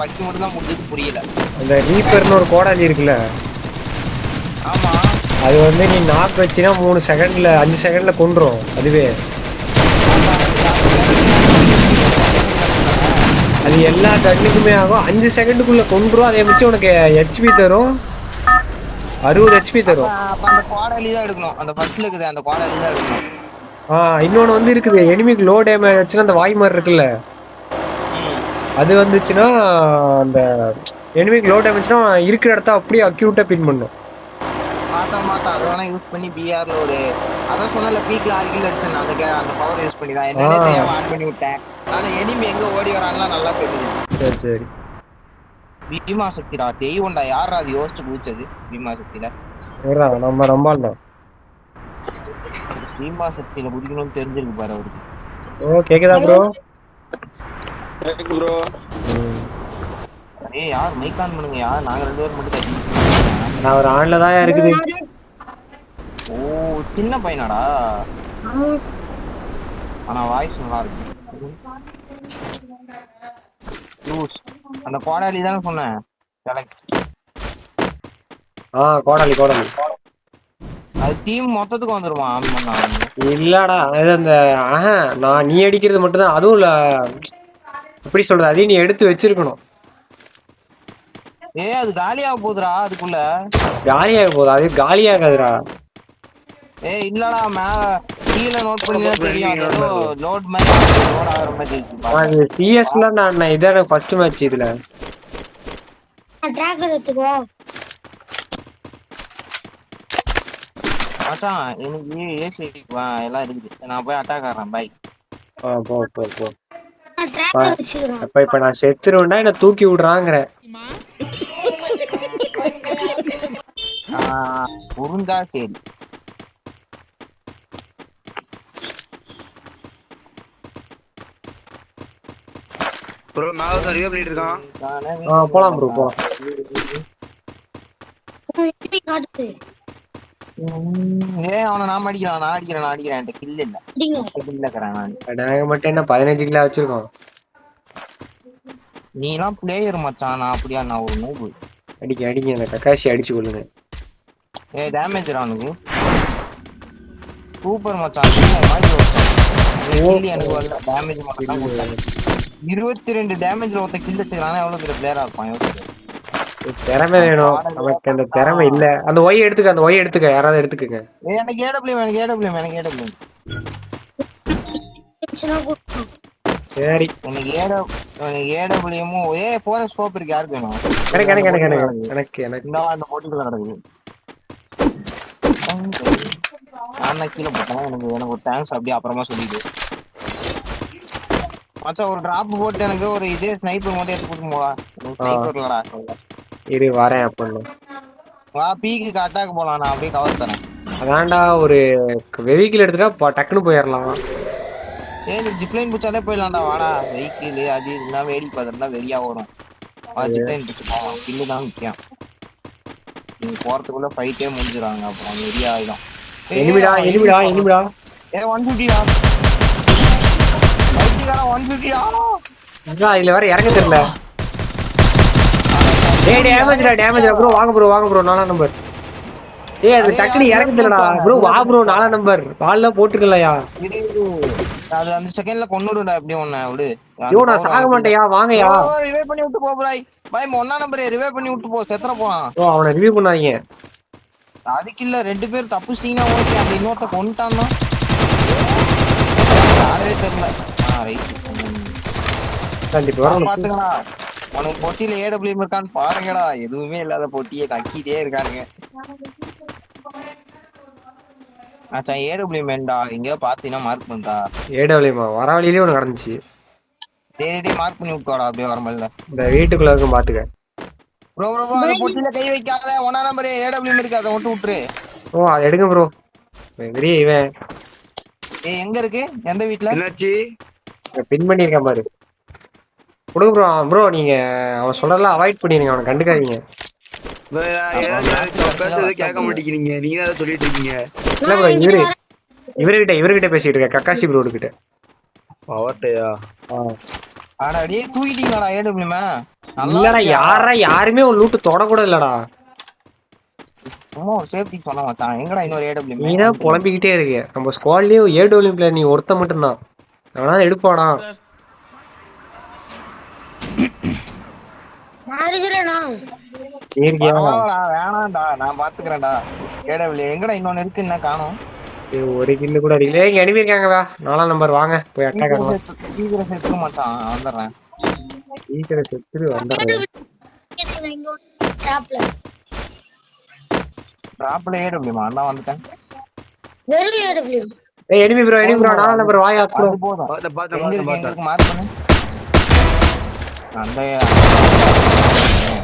படிக்க மட்டும் தான் முடிஞ்சது புரியல. அந்த ரீப்பர்னு ஒரு கோடாலி இருக்குல்ல? ஆமா. அது வந்து நீ நாக் வச்சினா மூணு செகண்ட்ல அஞ்சு செகண்ட்ல கொண்டுரும் அதுவே. அது எல்லா கண்ணுக்குமே ஆகும். அஞ்சு செகண்டுக்குள்ள கொண்டுரும் அதே வச்சு உனக்கு ஹெச்பி தரும். அறுபது ஹெச்பி தரும். அந்த குவாடாலி தான் எடுக்கணும். அந்த ஃபர்ஸ்ட்ல இருக்குது அந்த குவாடாலி தான் எடுக்கணும். ஆ இன்னொன்னு வந்து இருக்குது. எனிமிக்கு லோ டேமேஜ் ஆச்சுன்னா அந்த வாய் மாதிரி இருக்குல்ல? அது வந்துச்சுன்னா அந்த எனிமிக்கு லோ டேமேஜ்னா இருக்கிற இடத்த அப்படியே அக்யூட்டா பின் பண்ணும். மாத்தா மாத்தா அது வேணா யூஸ் பண்ணி பிஆர்ல ஒரு அதான் சொன்னல பீக்ல ஆறு கில் அடிச்சேன் அந்த அந்த பவர் யூஸ் பண்ணி தான். என்னன்னே. தெரியாம ஆன் பண்ணி விட்டேன்? ஆனா எனிமி எங்க ஓடி வரான்லாம் நல்லா தெரிஞ்சுது. சரி சரி. பீமா சக்திடா தெய்வம்டா யாரா அது யோசிச்சு பூச்சது பீமா சக்தியில. ஏறா, நம்ம நம்பாள்தான் பீமா சக்தியில குடிக்கணும்னு தெரிஞ்சிருக்கு பாரு அவருக்கு. ஓ கேக்குதா ப்ரோ ப்ரோ ஏய் யார் மைக் ஆன் பண்ணுங்க யார்? நாங்க ரெண்டு பேரும் மட்டும் தான் நான் ஒரு ஆன்ல தான் இருக்குது. ஓ சின்ன பையனாடா? ஆனா வாய்ஸ் நல்லா இருக்கு. யூஸ் அந்த கோடாலி தானே சொன்னேன். செலக்ட் ஆ கோடாலி கோடாலி. அது டீம் மொத்தத்துக்கு வந்துருமா? இல்லடா அது அந்த நான் நீ அடிக்கிறது மட்டும்தான். அதுவும் இல்ல. எப்படி சொல்றது அதையும் நீ எடுத்து வச்சிருக்கணும். ஏய் அது காலியாக போகுதுடா அதுக்குள்ள. காலியாக போகுது? அது காலியாகாதுடா. ஏய் இல்லடா மேல கீழே நோட் பண்ணி தெரியும். அது ஏதோ லோட் மாதிரி லோட் ஆகுற மாதிரி இருக்கு அது சிஎஸ்ல நான் நான் இதான் ஃபர்ஸ்ட் மேட்ச் இதுல. ட்ராக்கர் எடுத்துக்கோ மச்சான் எனக்கு ஏசி எல்லாம் இருக்குது. நான் போய் அட்டாக் ஆடுறேன் பை ஆ போ போ போ. அப்ப இப்ப நான் செத்துருவேன்டா என்ன தூக்கி விடுறாங்கிற. உருண்டா சரி. ப்ரோ மேல சரியா பண்ணிட்டு இருக்கான் ஆ போலாம் ப்ரோ போலாம். ஏய் அவனை நான் அடிக்கிறான் நான் அடிக்கிறேன் நான் அடிக்கிறேன். என்கிட்ட கில் இல்ல. நான். நாங்க மட்டும் என்ன பதினஞ்சு கிலோ வச்சிருக்கோம்? நீ எல்லாம் பிளேயர் மச்சான் நான் அப்படியா நான் ஒரு நூபு அடிக்க அடிங்க அந்த அடிச்சு கொள்ளுங்க ஏ டேமேஜ் அவனுக்கு சூப்பர் மச்சான் வாங்கி வச்சான். கில் எனக்கு வரல டேமேஜ் மட்டும் தான் கொடுத்தாங்க இருபத்தி ரெண்டு டேமேஜ்ல ஒருத்த கில் வச்சுக்கிறானே எவ்வளவு பெரிய பிளேயரா இருப்பான் யோசிச்சு திறமை வேணும். நமக்கு அந்த திறமை இல்ல. அந்த ஒய் எடுத்துக்க அந்த ஒய் எடுத்துக்க. யாராவது எடுத்துக்கங்க. எனக்கு ஏடபிள்யூ எனக்கு ஏடபிள்யூ எனக்கு ஏடபிள்யூ சரி. எனக்கு ஏட எனக்கு ஏடபிள்யூமும் ஏ ஃபோர் ஸ்கோப் இருக்கு. யாருக்கு வேணும்? எனக்கு எனக்கு எனக்கு எனக்கு எனக்கு. எனக்கு இந்த அந்த போட்டிக்குள்ள நடக்குது. நான் கீழே போட்டேன். எனக்கு எனக்கு ஒரு தேங்க்ஸ் அப்படியே அப்புறமா சொல்லிடு. மச்சான் ஒரு டிராப் போட்டு எனக்கு ஒரு இதே ஸ்னைப்பர் மட்டும் எடுத்து போவா ஸ்னைப்பர் இல்லடா. இரு வரேன் அப்படின்னு வா பீக்கு அட்டாக் போலாம். நான் அப்படியே கவர் தரேன். அதான்டா ஒரு வெஹிக்கிள் எடுத்துட்டா ப- டக்குன்னு போயிடலாம் ஏய் நீ ஜிப்லைன் பிடிச்சாலே போயிடலாம்டா. வாடா வெஹிக்கிள் அது இதுனா வேடி பார்த்துருந்தா வெளியா வரும் வா ஜிப்லைன் பிடிச்சி போவோம் கில்லு தான் முக்கியம். நீங்க போறதுக்குள்ள ஃபைட்டே முடிஞ்சிருவாங்க. அப்புறம் வெளியா ஆயிடும். எனிமிடா எனிமிடா எனிமிடா ஏ ஒன் ஃபிஃப்டிடா பைக்குக்காரன் ஒன் ஃபிஃப்டிடா இதுல வேற இறங்க தெரியல. டேய் டேமேஜ்டா டேமேஜ் ப்ரோ வாங்க ப்ரோ வாங்க ப்ரோ நாலாம் நம்பர் டேய் அது டக்குனு இறங்க தெரியலடா ப்ரோ வா ப்ரோ நாலாம் நம்பர் வால்ல போட்டுக்கலையா அது அந்த செகண்ட்ல கொன்னுடுடா எப்படி ஒண்ணு விடு. ஐயோ நான் சாக மாட்டேயா வாங்கயா. ரிவே பண்ணி விட்டு போ பிராய் பாய் ஒன்னா நம்பர் ரிவே பண்ணி விட்டு போ செத்துற போலாம் ஓ அவனை பண்ணாதீங்க. அதுக்கு இல்ல ரெண்டு பேரும் தப்பிச்சிட்டீங்கன்னா ஓகே அந்த இன்னொருத்த கொண்டுட்டான்னா ஆடவே தெரியல. ஆ ரைட் கண்டிப்பா பாத்துக்கடா உனக்கு பொட்டியில ஏடபிள்யூஎம் இருக்கான்னு பாருங்கடா. எதுவுமே இல்லாத பொட்டியை நக்கிட்டே இருக்கானுங்க. மச்சான் ஏடபிள்யூஎம் வேண்டா. எங்கேயோ பாத்தீங்கன்னா மார்க் பண்றா. ஏடபிள்யூமா வர வழியிலே ஒன்று நடந்துச்சு. டேய் டேய் மார்க் பண்ணி விட்டுவாடா அப்படியே வரமல்ல இந்த வீட்டுக்குள்ள இருக்கும் பாத்துக்க. ப்ரோ ப்ரோ ப்ரோ அந்த பொட்டியில கை வைக்காத. ஒன்னா நம்பர் ஏடபிள்யூஎம் இருக்கு அதை மட்டும் விட்டுரு. ஓ அதை எடுங்க ப்ரோ பெரிய இவன். ஏய் எங்க இருக்கு? எந்த வீட்ல? என்னாச்சு? பின் பண்ணியிருக்கேன் பாரு. கொடுங்க ப்ரோ ப்ரோ நீங்க அவன் சொல்றதெல்லாம் அவாய்ட் பண்ணிருங்க அவனை கண்டுக்காதீங்க. கேட்க மாட்டேங்கிறீங்க. நீங்க தான் சொல்லிட்டு இருக்கீங்க. இல்ல ப்ரோ இவரு இவர்கிட்ட இவர்கிட்ட பேசிட்டு இருக்க கக்காசி ப்ரோ கிட்ட. அவர்கிட்டயா ஆடா டேய் தூக்கிட்டீங்களாடா ஏடபிள்யூமே இல்லடா யாரா யாருமே ஒரு லூட்டு தொட கூட இல்லடா சும்மா ஒரு சேஃப்டி பண்ண மாட்டான் எங்கடா இன்னொரு ஏடபிள்யூ நீ தான் புலம்பிக்கிட்டே இருக்கு நம்ம ஸ்குவாட்லயே ஏடபிள்யூ பிளேயர் நீ ஒருத்த மட்டும்தான். அவனா எடுப்பானா? நான் இருக்கிறேனா நீ இருக்கியா வேணாம்டா நான் பாத்துக்கிறேன்டா. ஏடபிள்யூ எங்கடா இன்னொன்னு இருக்கு? என்ன காணோம்? ஒரு கில்லு கூட அடிக்கல. வா நாலாம் நம்பர் வாங்க போய் சீக்கிரம் மாட்டான் வந்துடுறேன். சீக்கிரம் செத்துட்டு வந்துடுறேன். டிராப்ல ஏடபிள்யூமா அண்ணா வந்துட்டேன். வெறும் ஏடபிள்யூ ஏய் எனிமி ப்ரோ எனிமி ப்ரோ நாலாம் நம்பர் வாயா போதும். எங்க இருக்கு மார்க் பண்ணு. அந்த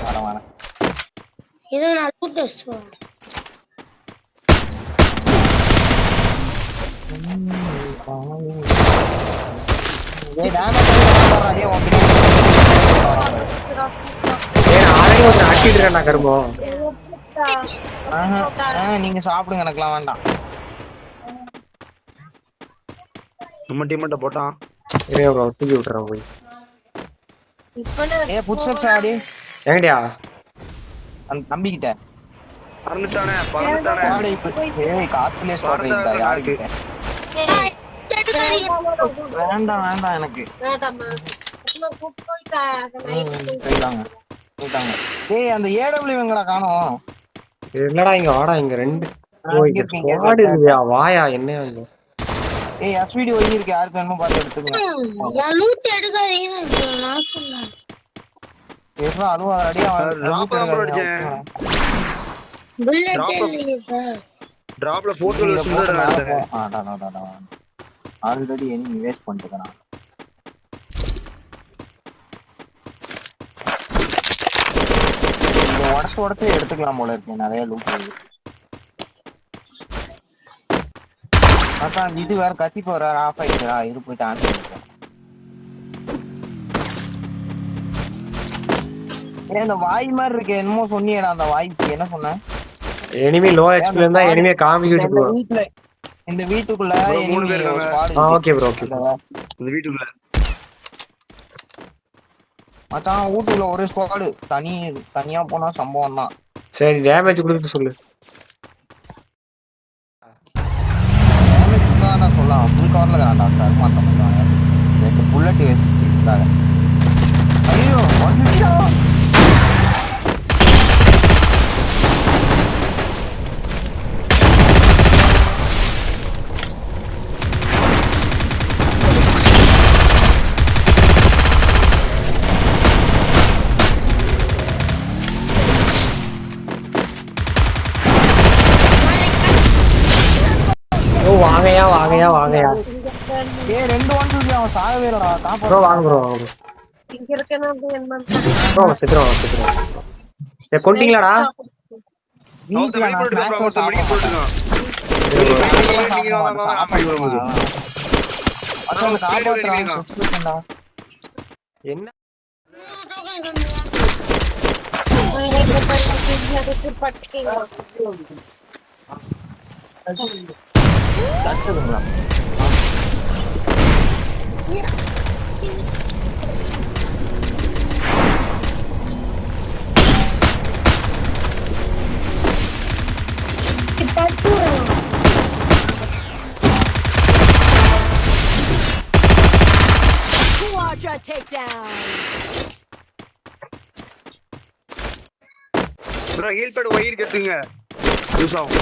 வர வர இது நான் லூட் டெஸ்ட் ஏய் டேமேஜ் ஆகறடா டேய் உன் பின்னாடி. ஏய் ஒரு இருக்கேன் நான் நீங்க சாப்பிடுங்க எனக்குலாம் வேண்டாம். நம்ம டீம் மட்டும் போட்டான். இருங்க ப்ரோ தூக்கி விட்டுறேன் போய். ஏ புட்ஸ்டெப்ஸ் ஆடி எங்கடியா? அந்த தம்பி கிட்ட பறந்துட்டானே. பறந்துட்டானே ஆடி இப்ப ஏய் காத்துலயே சொல்றீங்க யாருக்கிட்ட? வேண்டாம் வேண்டாம் எனக்கு. ம், போயிட்டாங்க. போயிட்டாங்க. ஏய் அந்த ஏடபிள்யூ எங்கடா காணோம்? இல்லடா இங்க வாடா இங்க ரெண்டு. ஓ இங்க வாயா என்ன? ஏய் எஸ்விடி ஒய் இருக்கு. யாருக்கு வேணுமோ பார்த்து எடுத்துங்க என் லூட் எடுக்காதீங்கன்னு இப்ப நான் சொன்னேன். எவ்வளோ அழுவாதடி அவன் Drop தான் bro அடிச்சேன். புல்லட். இல்லையே சார் டிராப்ல போட்டோ சுந்தர ஆல்ரெடி எனி வேஸ்ட் பண்ணிட்டுக்கிறான் இதை உடச்சு உடச்சு எடுத்துக்கலாம் போல இருக்கு. நிறைய லூட் அதான் இது வேற கத்தி போற ஆஃப் ஆயிடுச்சா இது போயிட்டு ஆன் பண்ணிட்டேன் ஏன் இந்த வாய் மாதிரி இருக்கு என்னமோ சொன்னியேடா அந்த வாய்க்கு. என்ன சொன்ன? எனிமி லோ ஹெச்பி இருந்தா காமிக்க இந்த வச்சுக்கோ. வீட்டுல இந்த வீட்டுக்குள்ள மூணு enemy பேர் இருக்காங்க. ஓகே ப்ரோ ஓகே இந்த வீட்டுக்குள்ள. மச்சான் வீட்டுக்குள்ள ஒரு ஸ்குவாடு தனி தனியா போனா சம்பவம் தான் சரி டேமேஜ் கொடுத்து சொல்லு. வாங்கயா வாங்கயா. ஏய் ரெண்டு ஒன் டூ அவன் சாகவே இல்லடா ப்ரோ காப்பா வாங்க ப்ரோ வாங்க இங்க இருக்கணும் என்ன ப்ரோ செத்துறோம் செத்துறோம் ஏ நான் காப்பாத்துறான், போயிட்டேன்டா. என்ன? தச்சதுங்களா? Quadra takedown. Bro heal pad ஒயிர் கட்டுங்க யூஸ் ஆகும்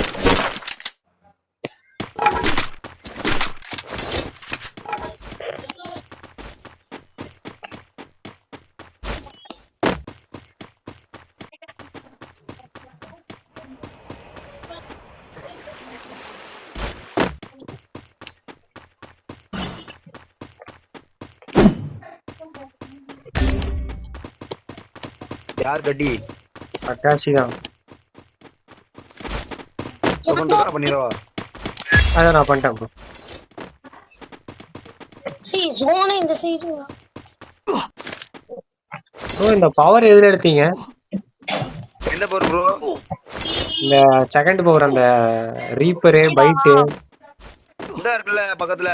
யார் கட்டி அக்காச்சி தான் பண்ணிடவா அதை நான் பண்ணிட்டேன் ப்ரோ சரி ஜோனே இந்த சைடு ப்ரோ இந்த பவர் எதுல எடுத்தீங்க? எந்த போர் ப்ரோ இந்த செகண்ட் பவர் அந்த ரீப்பரு பைட்டு இந்த இருக்குல்ல பக்கத்துல.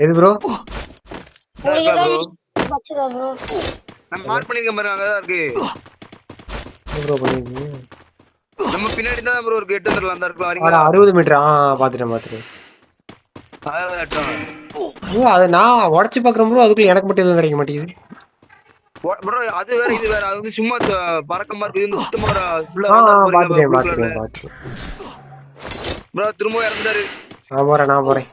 எது ப்ரோ. நான் மார்க் பண்ணிருக்கேன் பாருங்க அங்கதான் இருக்கு. ப்ரோ பண்ணிருக்கீங்க? நம்ம பின்னாடி தான் ப்ரோ இருக்கு எட்டு வந்துடலாம். அந்த ஆனா வரீங்களா? அறுபது மீட்டர் ஆ பாத்துட்டேன் பாத்துட்டேன். ப்ரோ அதை நான் உடச்சு பாக்குறேன் ப்ரோ அதுக்குள்ள எனக்கு மட்டும் எதுவும் கிடைக்க மாட்டேங்குது. ப்ரோ அது வேற இது வேற. அது வந்து சும்மா பறக்கமா இருக்கு இது சுத்தமா ஃபுல்லா பாத்துட்டேன் பாத்துட்டேன் ப்ரோ திரும்ப இறந்தாரு நான் போறேன் நான் போறேன்.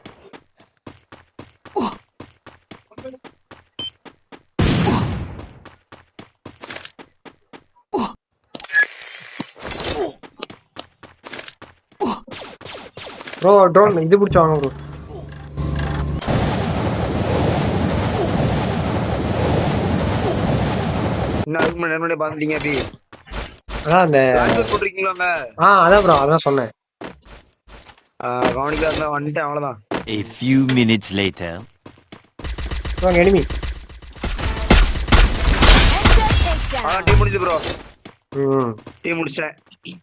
ப்ரோ ட்ரோன் இது பிடிச்சி வாங்க ப்ரோ இன்னும் அதுக்கு முன்னாடி பாத்துட்டீங்க அப்படி? அதான் அந்த போட்டிருக்கீங்களாங்க ஆ அதான் ப்ரோ அதான் சொன்னேன். கவனிக்கா இருந்தா வந்துட்டேன் அவ்வளவுதான். A few minutes later. Enemy. அதான் டீம் முடிஞ்சு ப்ரோ ம். டீம் முடிச்சேன்.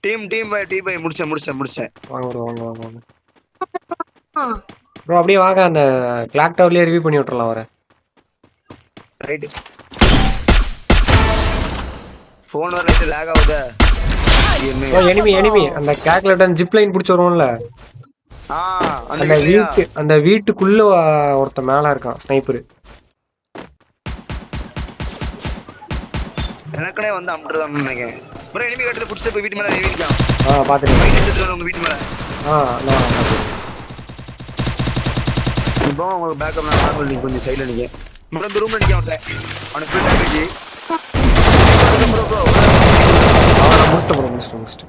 Team team bye team bye முடிச்சேன் முடிச்சேன் முடிச்சேன். வாங்க ப்ரோ வாங்க வாங்க வாங்க. ஆ. ப்ரோ அப்படியே வாங்க அந்த கிளாக் டவர்லயே ரிவ்யூ பண்ணி விட்டுறலாம் அவரை. ரைட் ஃபோன் வர லைட் லேக் ஆகுதா? ப்ரோ எனிமி எனிமி அந்த கேக்லெட் ஜிப் லைன் பிடிச்சி வருவோம்ல அந்த? வீட்டு அந்த வீட்டுக்குள்ள ஆ, ஒருத்தன் மேல இருக்கான் ஸ்னைப்பர் எனக்கனே வந்து அம்பிட்டுதான் நினைக்கிறேன். ப்ரோ எனிமி கட்டது புடிச்சு போய் வீட்டு மேல எனிமி இருக்கான் ஆ பாத்துட்டேன் உங்க வீட்டு மேல. ஆ நான். இப்போ உங்களுக்கு பேக்கப் நான் நார்மல் நீங்க கொஞ்சம் சைடில் நிற்க ப்ரோ இந்த ரூம்ல நிக்க அவன்ல அவனுக்கு ஃபுல் டேமேஜ் ப்ரோ ப்ரோ ஆ, நான் ப்ரோ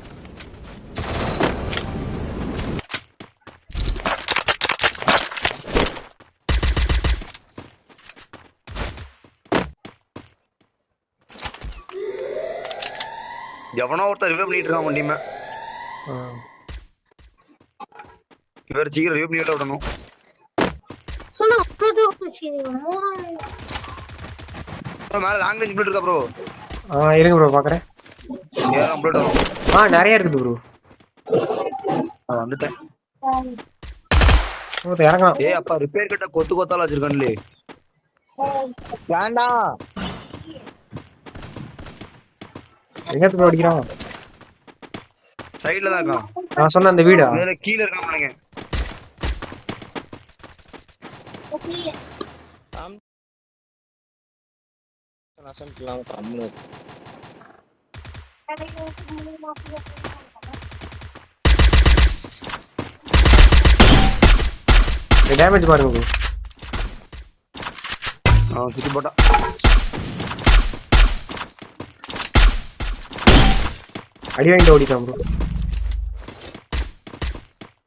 எவனோ ஒருத்தர் ரிவைவ் பண்ணிட்டு இருக்கான் உன் இவர் சீக்கிரம் ரிவைவ் பண்ணிட்டு விடணும் சொன்னா அவ்வளவு சரி மூணு ப்ரோ மேல லாங் ரேஞ்ச் புல்லட் இருக்கா ப்ரோ ஆ இருங்க ப்ரோ பாக்குறேன். ஏன் புல்லட் ஆ நிறைய இருக்குது ப்ரோ நான் வந்துட்டேன். இறங்கலாம் ஏய் அப்பா ரிப்பேர் கட்ட கொத்து கொத்தால வச்சிருக்கான்லே. வேண்டாம் எங்க ப்ரோ அடிக்கிறான் சைடுல தான் இருக்கான் நான் சொன்ன அந்த வீடா? மேல கீழ இருக்கான் நினைக்கிறேன் நசன்ட்லாம் கம்முனு இரு. டேமேஜ் பாருங்க ப்ரோ அவன் சுத்தி போட்டான் அடி வாங்கிட்டு ஓடிட்டான் ப்ரோ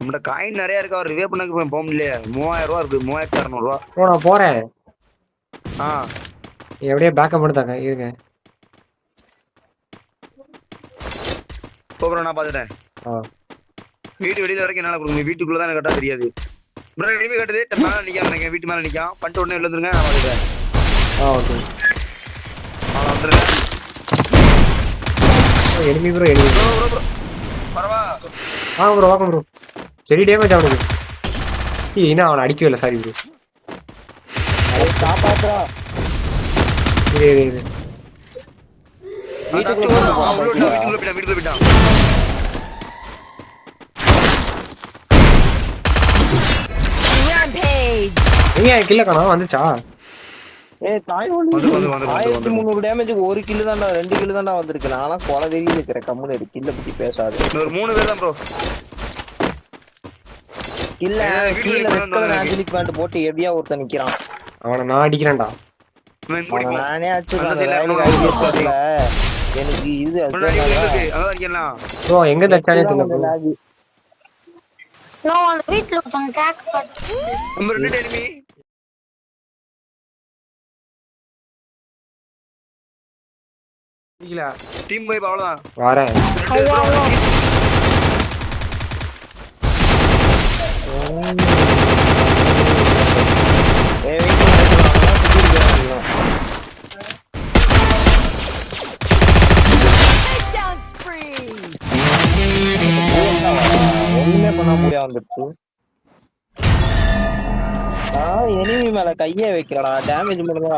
நம்மகிட்ட காயின் நிறைய இருக்கு அவர் ரிவே பண்ண போக முடியலையே. மூவாயிரம் ரூபா இருக்கு மூவாயிரத்தி அறுநூறு ரூபா. ப்ரோ நான் போறேன். ஆ. எப்படியே பேக்கப் எடுத்தாங்க இருங்க. ப்ரோ நான் பாத்துட்டேன் ஆ. வீட்டு வெளியில வரைக்கும் என்னால கொடுங்க வீட்டுக்குள்ள தான் எனக்கு கட்டா தெரியாது. ப்ரோ இனிமே கட்டுது மேல நிக்காம நினைக்கிறேன். வீட்டு மேல நிக்கான் பண்ணிட்டு உடனே எழுதுருங்க நான் பாத்துட்டேன் ஆ ஓகே. அவன் வந்துருங்க. Enemy bro enemy bro bro bro பரவா. ஆ ப்ரோ வாங்க ப்ரோ சரி டேமேஜ் அவனுக்கு ஏய், என்ன அவனை அடிக்கவே இல்லை சாரி ப்ரோ Rampage. எங்க கில்ல காணோம் வந்துச்சா? ஏய் தாய் வந்து, வந்து, வந்து, வந்து, ஆயிரத்தி. முந்நூறு டேமேஜுக்கு ஒரு கில்லு தான்டா ரெண்டு கில்லு தான்டா வந்திருக்கு. நான்லாம் கொலை வெறியில் இருக்கிற கம்முனு இருக்கு கில்ல பத்தி பேசாது. இன்னும் ஒரு மூணு பேர் தான் ப்ரோ இல்ல கீழே ரெட் கலர் ஆஞ்சலிக் பேண்ட் போட்டு ஹெவியா ஒருத்தன் நிக்கிறான். அவனை நான் அடிக்கிறேன்டா. நானே அடிச்சிருக்கேன் அந்த அந்த எனக்கு இது ப்ரோ எங்க தச்சானே தெரியல. நான் உன் வீட்டுல ஒருத்தவங்க டேக் பார்த்து நம்ம ரெண்டு எனிமி டீம் போய் அவ்வளவுதான். வரேன். ஒண்ணுமே போய் வந்துருச்சு. ஆ எனிமி மேல கையே வைக்கிறடா டேமேஜ் மட்டும் தான்